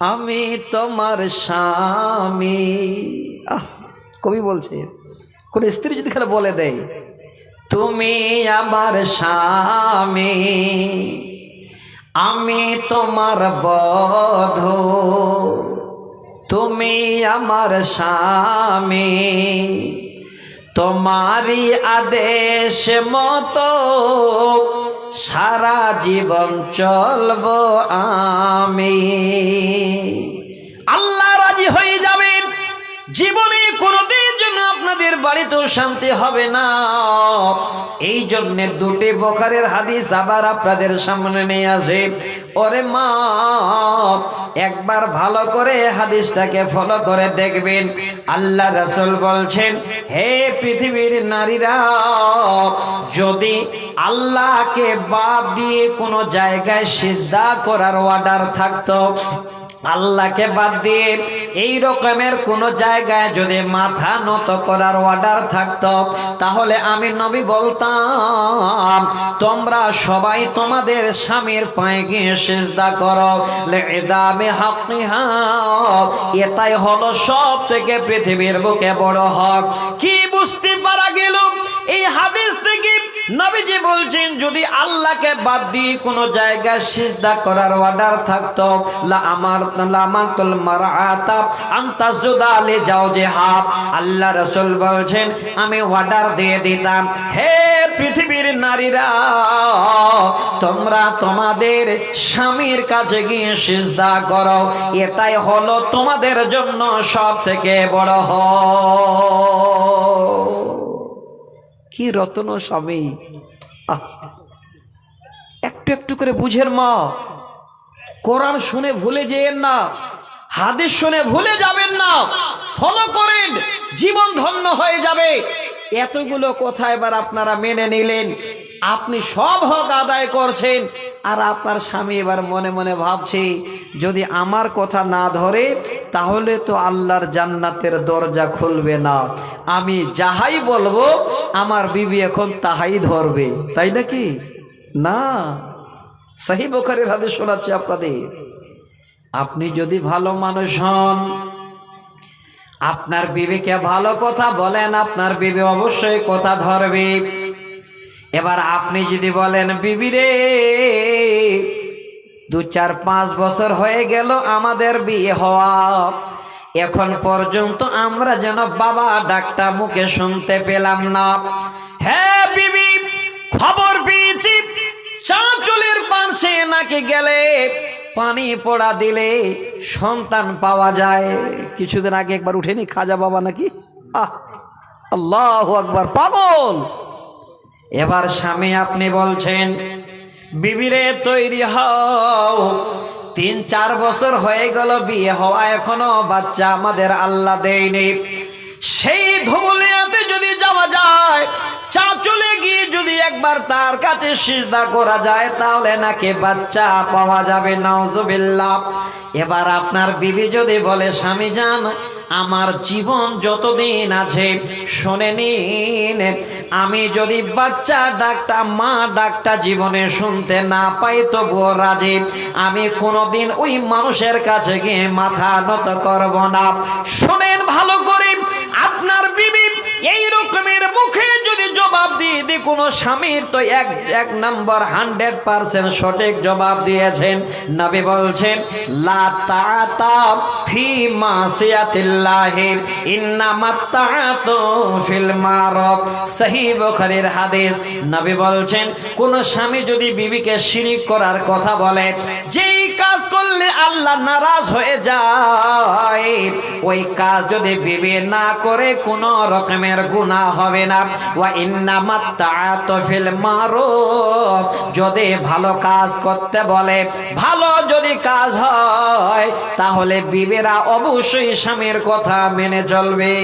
আমি তোমার স্বামী। আহ, কবি বলছে, কোন স্ত্রী যদি খালি বলে দেয়, তুমি আমার স্বামী, আমি তোমার বধ, তুমি আমার স্বামী। তোমারই আদেশ মতো সারা জীবন চলব আমি। আল্লাহ রাজি হয়ে যাবেন। জীবনে আপনাদের বাড়িতেও শান্তি হবে না। এই জন্যে দুটি বখারের হাদিস আবার আপনাদের সামনে নিয়ে আসে। ওরে মা, একবার ভালো করে হাদিসটাকে ফলো করে দেখবেন। আল্লাহ রাসুল বলছেন, হে পৃথিবীর নারীরা, যদি আল্লাহকে বাদ দিয়ে কোনো জায়গায় সিজদা করার অর্ডার থাকতো আল্লাহকে বাদ দিয়ে এই রকমের কোন জায়গায় যদি মাথা নত করার অর্ডার থাকতো, তাহলে আমি নবী বলতাম, তোমরা সবাই তোমাদের স্বামীর পায়ে গিয়ে সেজদা করো। এটাই হলো সব থেকে পৃথিবীর বুকে বড় হক। কি বুঝতে পারা গেল? এই হাদিস থেকে নবীজি বলছেন, যদি আল্লাহকে বাদ দিয়ে কোনো জায়গায় সিজদা করার অর্ডার থাকতো, লা আমার, লা আমারতুল মারআতা আনতাসজুদা আলে যাও যে হাত আল্লাহ রাসূল বলছেন, আমি অর্ডার দিয়ে দিতাম, হে পৃথিবীর নারীরা, তোমরা তোমাদের স্বামীর কাছে গিয়ে সিজদা করো। এটাই হলো তোমাদের জন্য সব থেকে বড় হ কি রতন স্বামী! একটু একটু করে বুঝের মা। কোরআন শুনে ভুলে যেয়েন না, হাদিস শুনে ভুলে যাবেন না। ফলো করেন, জীবন ধন্য হয়ে যাবে। এতগুলো কথা এবার আপনারা মেনে নিলেন। আপনি সব হক আদায় করছেন। আর আপনার স্বামী এবার মনে মনে ভাবছে, যদি আমার কথা না ধরে তাহলে তো আল্লাহর জান্নাতের দরজা খুলবে না। আমি যাহাই বলব, আমার বিবি এখন তাহাই ধরবে। তাই নাকি? না। সাহি বোখারের হাতে শোনাচ্ছে আপনাদের। আপনি যদি ভালো মানুষ হন, আপনার বিবেকে ভালো কথা বলেন, আপনার বিবে অবশ্যই কথা ধরবে। এবার আপনি যদি বলেন, বিবি রে দু চার পাঁচ বছর হয়ে গেল আমাদের বিয়ে হওয়া। এখন পর্যন্ত আমরা যেন বাবা ডাকটা মুখে শুনতে পেলাম না। হ্যাঁ বিবি, খবর পেয়েছি, চাঁচলের পাশে নাকি গেলে পানি পোড়া দিলে সন্তান পাওয়া যায়। কিছুদিন আগে একবার উঠেনি খাজা বাবা নাকি? আহ, আল্লাহ আকবার, পাগল। এবার স্বামী আপনি বলছেন বিবিরে তৈরি হও। তিন, চার বছর হয়ে গেল বিয়ে হওয়া, এখনও বাচ্চা আমাদের আল্লাহ দেয়নি। সেই ধবলিয়াতে যদি যাওয়া যায় চাঁচলে গিয়ে যদি একবার তার কাছে সিজদা করা যায়, তাহলে নাকি বাচ্চা পাওয়া যাবে, নাউজুবিল্লাহ। এবার আপনার বিবি যদি বলে, স্বামী যান আমার জীবন যতদিন আছে, শুনে নিন, আমি যদি বাচ্চা ডাকটা, মা ডাকটা জীবনে শুনতে না পাই, তবুও রাজি। আমি কোনোদিন ওই মানুষের কাছে গিয়ে মাথা নত করব না। শোনেন ভালো করে, আপনার বিবি এই রকমের মুখে যদি জবাব দিয়ে দি, কোনো স্বামীর তো এক এক নাম্বার হান্ড্রেড পার্সেন্ট সঠিক জবাব দিয়েছেন। নবী বলছেন, লা ফি ফিল বুখারীর হাদিস। বলছেন, কোন স্বামী যদি বিবিকে শিরিক করার কথা বলে, যেই কাজ করলে আল্লাহ নারাজ হয়ে যায়। ওই কাজ যদি বিবি না করে, কোন রকমের গুনাহ হবে না। ওয়া ইন্নামাত তাআতু ফিল মারুফ। যদি ভালো কাজ করতে বলে, ভালো যদি কাজ হয়, তাহলে বিবেরা অবশ্যই স্বামীর কথা মেনে চলবে।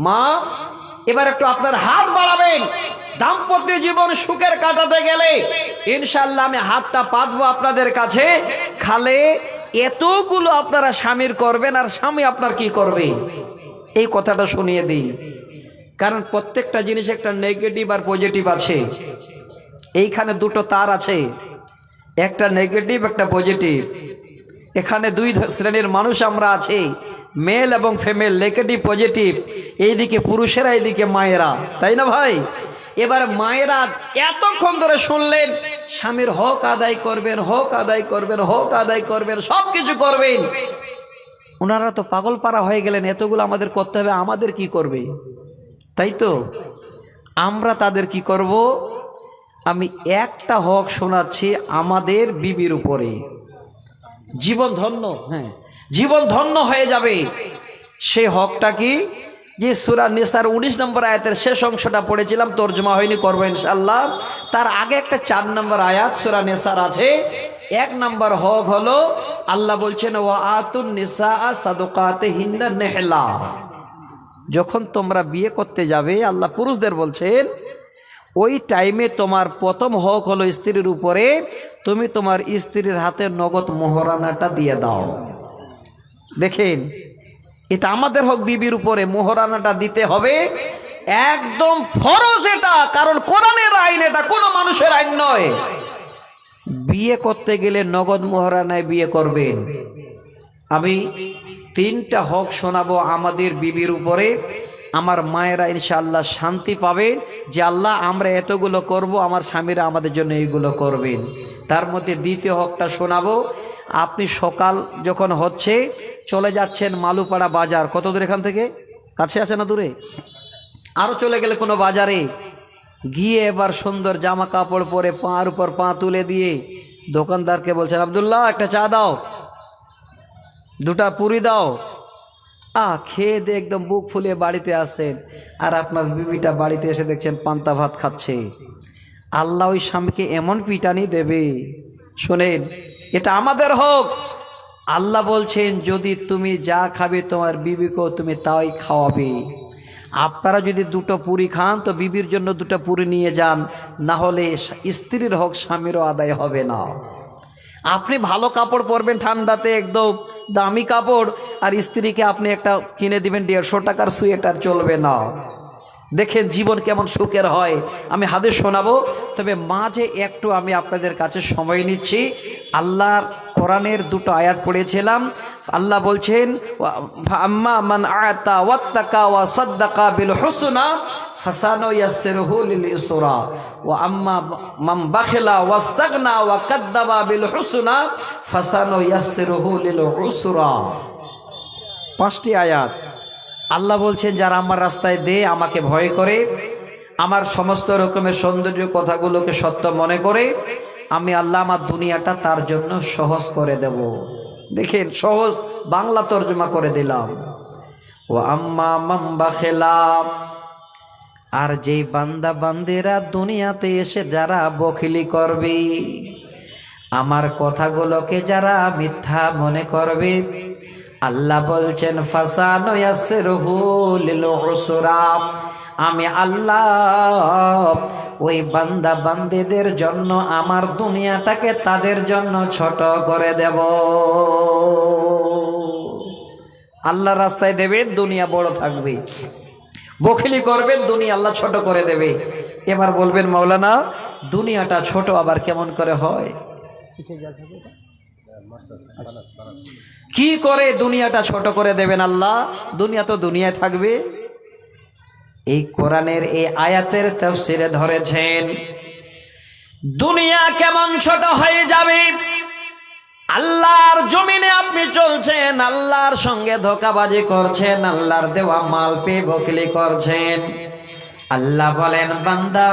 মা, এবার একটু আপনার হাত বাড়াবেন। দাম্পত্য জীবন সুখের কাটাতে গেলে ইনশাল্লাহ আমি হাতটা পাতবো আপনাদের কাছে। খালে এতগুলো আপনারা স্বামীর করবেন আর স্বামী আপনার কি করবে? এই কথাটা শুনিয়ে দিই। কারণ প্রত্যেকটা জিনিস একটা নেগেটিভ আর পজিটিভ আছে। এইখানে দুটো তার আছে। একটা নেগেটিভ একটা পজিটিভ এখানে দুই শ্রেণির মানুষ আমরা আছি। মেল এবং ফিমেল নেগেটিভ পজিটিভ এইদিকে পুরুষেরা, এইদিকে মায়েরা। তাই না ভাই? এবার মায়েরা এতক্ষণ ধরে শুনলেন, স্বামীর হক আদায় করবেন, হক আদায় করবেন, হক আদায় করবেন সব কিছু করবেন। ওনারা তো পাগল পাড়া হয়ে গেলেন, এতগুলো আমাদের করতে হবে, আমাদের কি করবে? তাই তো? আমরা তাদের কি করব? আমি একটা হক শোনাচ্ছি আমাদের বিবির উপরে। জীবন ধন্য হ্যাঁ জীবন ধন্য হয়ে যাবে। সেই হকটা কি? যে সুরা নিসার উনিশ নম্বর আয়াতের শেষ অংশটা পড়েছিলাম, তর্জমা হয়নি, করব ইনশাল্লাহ তার আগে একটা চার নম্বর আয়াত সুরা নেসার আছে। এক নম্বর হক হলো, আল্লাহ বলছেন ও আতুন নিসা সাদকাতে হিন্দা নেহলা। যখন তোমরা বিয়ে করতে যাবে, আল্লাহ পুরুষদের বলছেন, ওই টাইমে তোমার প্রথম হক হলো স্ত্রীর উপরে, তুমি তোমার স্ত্রীর হাতে নগদ মোহরানাটা দিয়ে দাও। দেখেন এটা আমাদের হক বিবির উপরে মোহরানাটা দিতে হবে। একদম ফরজ এটা, কারণ কোরআনের আইন এটা, কোনো মানুষের আইন নয়। বিয়ে করতে গেলে নগদ মোহরানায় বিয়ে করবেন। আমি তিনটা হক শোনাবো আমাদের বিবির উপরে। আমার মায়েরা ইনশাআল্লাহ শান্তি পাবে যে আল্লাহ, আমরা এতগুলো করব, আমার স্বামীরা আমাদের জন্য এইগুলো করবেন। তার মধ্যে দ্বিতীয় হকটা শোনাবো, আপনি সকাল যখন হচ্ছে, চলে যাচ্ছেন মালুপাড়া বাজার। কত দূর এখান থেকে? কাছে আছে না দূরে? আরও চলে গেলে কোনো বাজারে? গিয়ে এবার সুন্দর জামা কাপড় পরে পাঁর উপর পা তুলে দিয়ে দোকানদারকে বলছেন, আবদুল্লাহ, একটা চা দাও। দুটা পুরি দাও। আ, খেয়ে দিয়ে একদম বুক ফুলিয়ে বাড়িতে আসেন। আর আপনার বিবিটা বাড়িতে এসে দেখছেন পান্তা ভাত খাচ্ছে। আল্লাহ ওই স্বামীকে এমন পিটানি দেবে। শোনেন, এটা আমাদের হোক। আল্লাহ বলছেন, যদি তুমি যা খাবে তোমার বিবিকেও তুমি তাই খাওয়াবে। আপনারা যদি দুটো পুরি খান, তো বিবির জন্য দুটো পুরি নিয়ে যান। না হলে স্ত্রীর হোক, স্বামীরও আদায় হবে না। আপনি ভালো কাপড় পরবেন ঠান্ডাতে, একদম দামি কাপড়, আর স্ত্রীকে আপনি একটা কিনে দিবেন দেড়শো টাকার সুয়েটার চলবে না। দেখেন জীবন কেমন সুখের হয়। আমি হাতে শোনাবো, তবে মাঝে একটু আমি আপনাদের কাছে সময় নিচ্ছি। আল্লাহর কোরআনের দুটো আয়াত পড়েছিলাম। আল্লাহ বলছেন আম্মা মান আয়াতা ওয়াত্তাকা বিল হুসনা ওয়া আম্মা বিল পাঁচটি আয়াত। আল্লাহ বলছেন, যারা আমার রাস্তায় দে আমাকে ভয় করে। আমার সমস্ত রকমের সৌন্দর্য কথাগুলোকে সত্য মনে করে। আমি আল্লাহ আমার দুনিয়াটা তার জন্য সহজ করে দেব। দেখেন, সহজ বাংলা তর্জমা করে দিলাম। ও আম্মা মাম্বা খেলাম আর যেই বান্দা বান্দেরা দুনিয়াতে এসে যারা বখিলি করবে, আমার কথাগুলোকে যারা মিথ্যা মনে করবে, আল্লাহ বলছেন, ফাসানো আমি আল্লাহ। ওই বান্দা বান্দিদের জন্য, আমার দুনিয়াটাকে তাদের জন্য ছোট করে দেব। আল্লাহ রাস্তায় দেবেন দুনিয়া বড় থাকবে। বখিলি করবেন দুনিয়া আল্লাহ ছোট করে দেবে। এবার বলবেন, মাওলানা, দুনিয়াটা ছোট আবার কেমন করে হয়? কি করে দুনিয়াটা ছোট করে দেবেন আল্লাহ? দুনিয়া তো দুনিয়ায় থাকবে। এই কোরআনের এই আয়াতের তফসিরে ধরেছেন, দুনিয়া কেমন ছোট হয়ে যাবে? আল্লাহর জমিনে আপনি চলছেন, আল্লাহর সঙ্গে ধোকাবাজি করছেন, আল্লাহর দেওয়া মাল পেয়ে বকলি করছেন। আল্লাহ বলেন, বান্দা,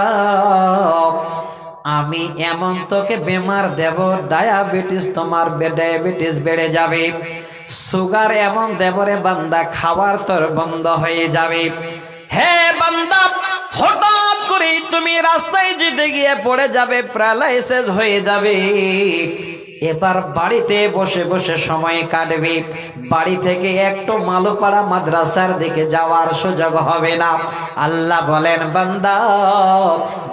আমি এমন তোকে বেমার দেব, ডায়াবেটিস তোমার ডায়াবেটিস বেড়ে যাবে। সুগার এমন দেবরে বান্দা খাবার তোর বন্ধ হয়ে যাবে। হে বান্দা, হঠাৎ করে তুমি রাস্তায় যেতে গিয়ে পড়ে যাবে, প্যারালাইসিস হয়ে যাবে। এবার বাড়িতে বসে বসে সময় বাড়ি থেকে একটু মাদ্রাসার দিকে যাওয়ার সুযোগ হবে না। আল্লাহ বলেন, বান্দা,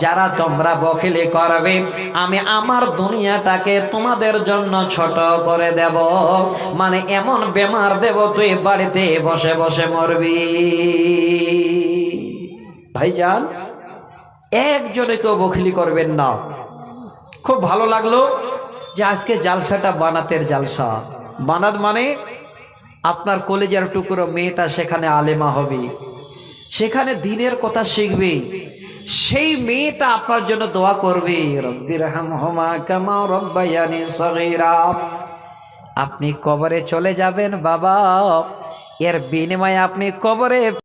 যারা তোমরা বখিলি করবে, আমি আমার দুনিয়াটাকে তোমাদের জন্য ছোট করে দেব। মানে এমন বেমার দেব, তুই বাড়িতে বসে বসে মরবি। ভাইজান, একজনে কেউ বখিলি করবেন না। খুব ভালো লাগল যে আজকে জালসাটা বানাতের জালসা। বানাত মানে আপনার কলেজের টুকরো মেয়েটা সেখানে আলেমা হবে। সেখানে দিনের কথা শিখবে। সেই মেয়েটা আপনার জন্য দোয়া করবে আপনি কবরে চলে যাবেন বাবা। এর বিনিময়ে আপনি কবরে